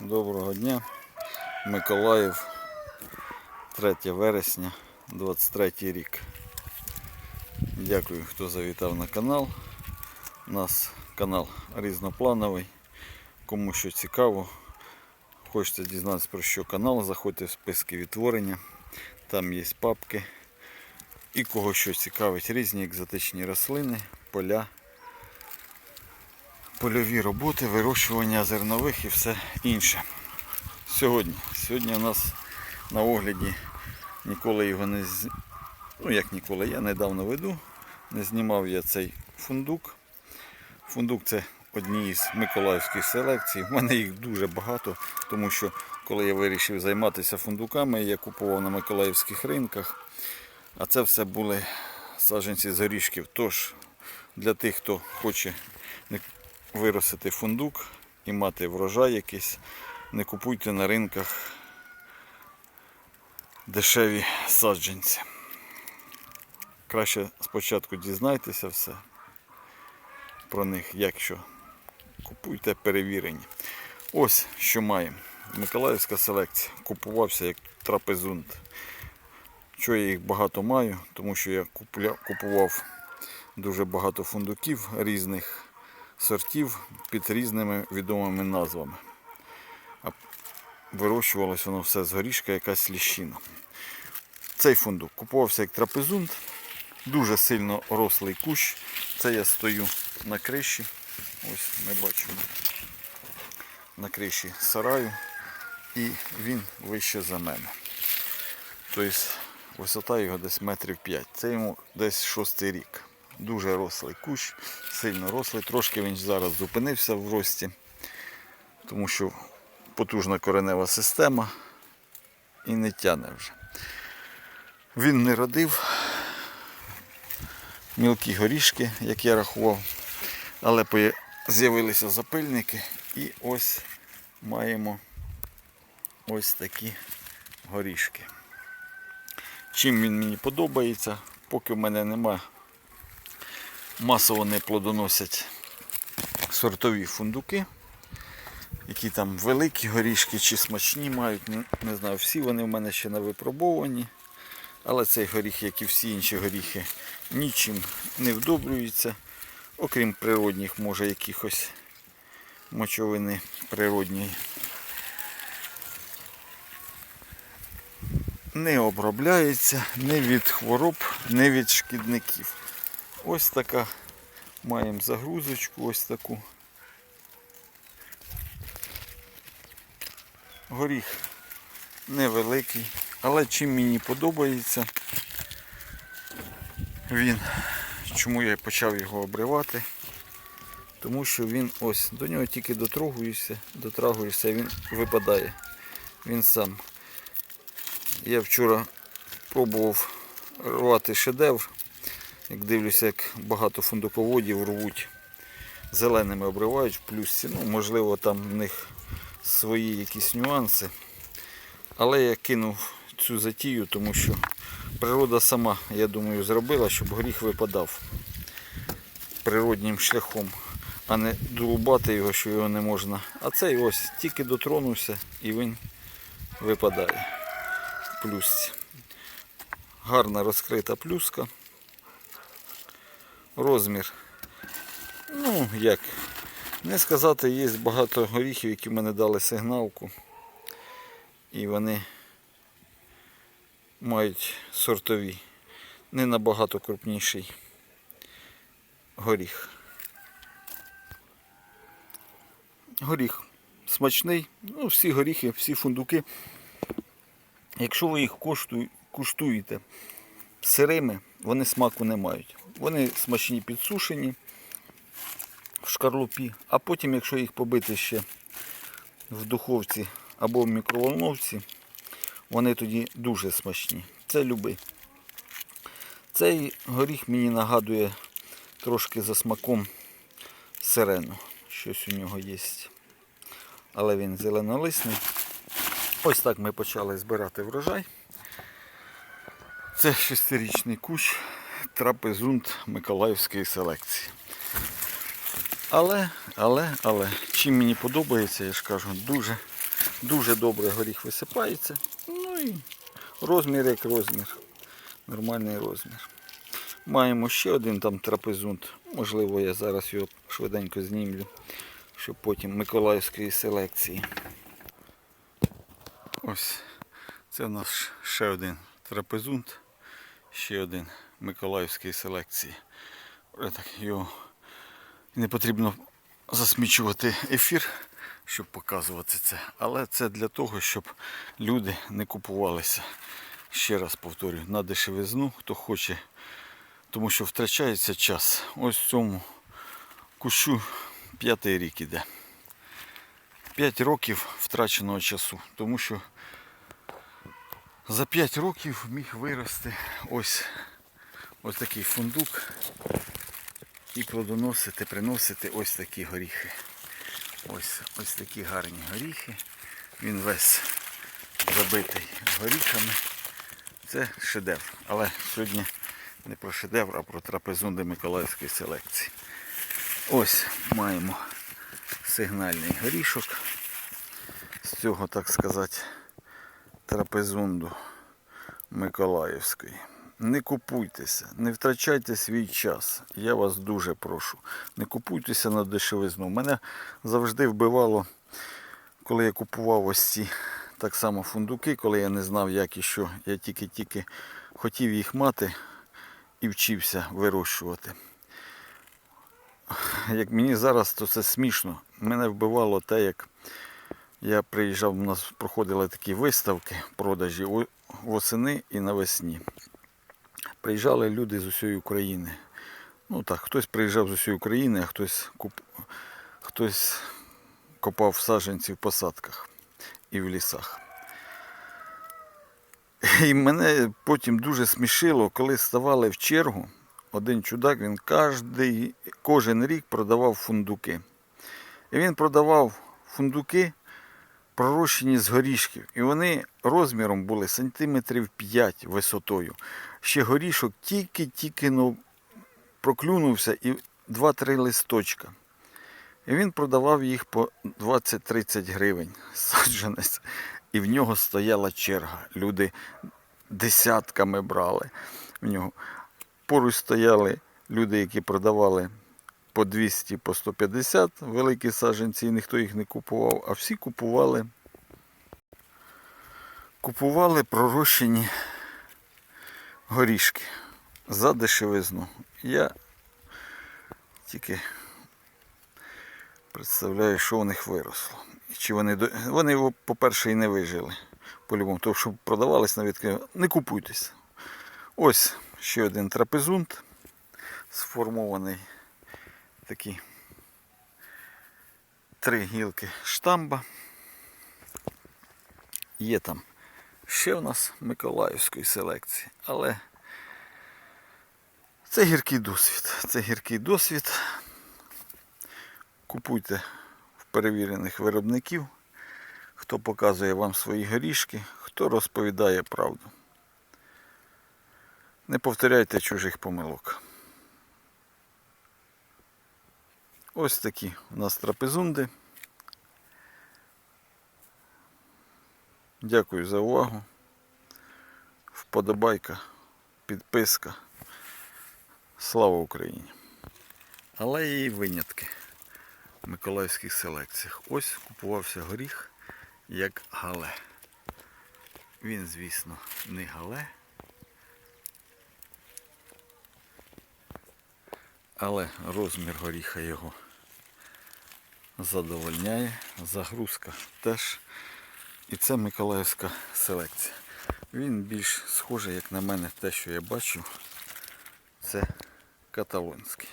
Доброго дня. Миколаїв, 3 вересня, 23 рік. Дякую, хто завітав на канал. У нас канал різноплановий. Кому що цікаво, хочете дізнатися про що канал, заходьте в списки відтворення. Там є папки. І кого що цікавить, різні екзотичні рослини, поля, польові роботи, вирощування зернових і все інше. Сьогодні. Сьогодні у нас на огляді ніколи його не з... Ну як ніколи, я недавно веду. Не знімав я цей фундук. Фундук це одні із миколаївських селекцій. У мене їх дуже багато, тому що коли я вирішив займатися фундуками, я купував на миколаївських ринках. А це все були саджанці з горішків. Тож для тих, хто хоче виростити фундук і мати врожай якийсь, не купуйте на ринках дешеві саджанці. Краще спочатку дізнайтеся все про них, якщо купуйте перевірені. Ось що маємо. Миколаївська селекція. Купувався як трапезунт. Чого я їх багато маю, тому що я купував дуже багато фундуків різних сортів під різними відомими назвами. А вирощувалось воно все з горішка, якась ліщина. Цей фундук купувався як трапезунт, дуже сильно рослий кущ. Це я стою на криші. Ось ми бачимо на криші сараю. І він вище за мене. Тобто висота його десь метрів 5. Це йому десь шостий рік. Дуже рослий кущ, сильно рослий. Трошки він зараз зупинився в рості, тому що потужна коренева система і не тяне вже. Він не родив мілкі горішки, як я рахував, але з'явилися запильники і ось маємо ось такі горішки. Чим він мені подобається, поки в мене нема масово не плодоносять сортові фундуки, які там великі горішки чи смачні мають, не, не знаю, всі вони в мене ще не випробовані. Але цей горіх, як і всі інші горіхи, нічим не вдобрюється, окрім природних, може, якихось мочовини природньої. Не обробляється ні від хвороб, ні від шкідників. Ось така маємо загрузочку, ось таку. Горіх невеликий, але чим мені подобається, він, чому я почав його обривати, тому що він ось, до нього тільки дотрогуєшся, дотрагуєшся, він випадає. Він сам. Я вчора пробував рвати шедевр. Як дивлюся, як багато фундуководів рвуть, зеленими обривають в плюсці. Ну, можливо, там в них свої якісь нюанси. Але я кинув цю затію, тому що природа сама, я думаю, зробила, щоб горіх випадав природнім шляхом, а не дорубати його, що його не можна. А цей ось тільки дотронувся і він випадає в плюсці. Гарна розкрита плюска. Розмір. Ну, як, не сказати, є багато горіхів, які мене дали сигналку. І вони мають сортові. Не набагато крупніший горіх. Горіх смачний. Ну, всі горіхи, всі фундуки. Якщо ви їх куштуєте сирими, вони смаку не мають. Вони смачні підсушені в шкарлупі, а потім, якщо їх побити ще в духовці або в мікроволновці, вони тоді дуже смачні. Це любий. Цей горіх мені нагадує трошки за смаком сирену. Щось у нього є. Але він зеленолисний. Ось так ми почали збирати врожай. Це шестирічний кущ трапезунт Миколаївської селекції. Але, але, але, чим мені подобається, я ж кажу, дуже, дуже добре горіх висипається. Ну і розмір як розмір. Нормальний розмір. Маємо ще один там трапезунт. Можливо, я зараз його швиденько знімлю, щоб потім Миколаївської селекції. Ось це у нас ще один трапезунт, ще один Миколаївської селекції. Ось Так, його не потрібно засмічувати ефір, щоб показувати це. Але це для того, щоб люди не купувалися. Ще раз повторюю, на дешевизну, хто хоче, тому що втрачається час. Ось цьому кущу п'ятий рік іде. П'ять років втраченого часу, тому що за 5 років міг вирости ось, ось такий фундук і плодоносити, приносити ось такі горіхи. Ось, ось такі гарні горіхи. Він весь забитий горіхами. Це шедевр. Але сьогодні не про шедевр, а про трапезунди Миколаївської селекції. Ось маємо сигнальний горішок. З цього, так сказати, трапезунду Миколаївської. Не купуйтеся, не втрачайте свій час. Я вас дуже прошу. Не купуйтеся на дешевизну. Мене завжди вбивало, коли я купував ось ці так само фундуки, коли я не знав, як і що. Я тільки-тільки хотів їх мати і вчився вирощувати. Як мені зараз, то це смішно. Мене вбивало те, як я приїжджав, у нас проходили такі виставки продажі восени і навесні. Приїжджали люди з усієї України. Ну так, хтось приїжджав з усієї України, а хтось, куп... хтось копав саджанці в посадках і в лісах. І мене потім дуже смішило, коли ставали в чергу. Один чудак, він кожен рік продавав фундуки. І він продавав фундуки, пророщені з горішків. І вони розміром були сантиметрів 5 висотою. Ще горішок тільки-тільки ну, проклюнувся і 2-3 листочка. І він продавав їх по 20-30 гривень саджанець. І в нього стояла черга. Люди десятками брали в нього. Поруч стояли люди, які продавали по 200, по 150 великі саджанці, і ніхто їх не купував, а всі купували. Купували пророщені горішки за дешевизну. Я тільки представляю, що у них виросло. І Чи вони, вони по-перше, і не вижили. По-любому, тому що продавались на відкрив. Не купуйтесь. Ось ще один трапезунт сформований такі три гілки штамба. Є там ще у нас Миколаївської селекції, але це гіркий досвід. Це гіркий досвід. Купуйте в перевірених виробників, хто показує вам свої горішки, хто розповідає правду. Не повторяйте чужих помилок. Ось такі у нас трапезунди. Дякую за увагу. Вподобайка, підписка. Слава Україні! Але є винятки в миколаївських селекціях. Ось купувався горіх як гале. Він, звісно, не гале. Але розмір горіха його задовольняє. Загрузка теж. І це Миколаївська селекція. Він більш схожий, як на мене, те, що я бачу, це каталонський.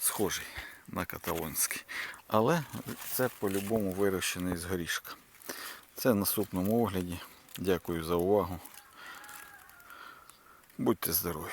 Схожий на каталонський. Але це по-любому вирощений з горішка. Це в наступному огляді. Дякую за увагу. Будьте здорові!